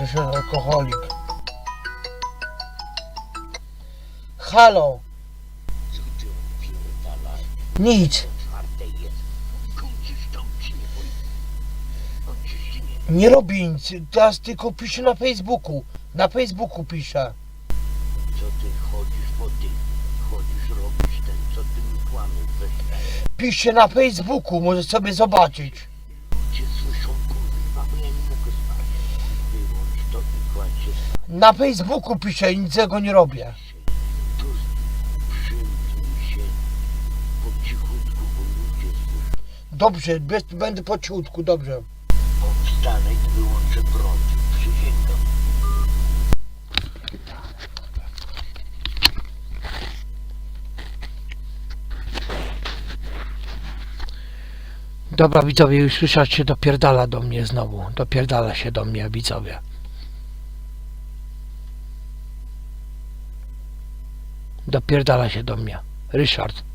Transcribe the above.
Ryszard alkoholik. Halo, nic. Nie robi nic. Teraz tylko pisze na Facebooku. Na Facebooku pisze. Co ty chodzisz po tych? Chodzisz, robisz ten, co ty mi kłamiesz weź. Pisze na Facebooku, może sobie zobaczyć. Ludzie słyszą kurwa, bo ja nie mogę spać. Na Facebooku pisze i nic tego nie robię. Dobrze, bez, będę po cichutku, dobrze. Powstanę i wyłączę prąd. Przysięgam. Dobra widzowie, już słyszać się dopierdala do mnie znowu. Dopierdala się do mnie widzowie. Dopierdala się do mnie. Ryszard.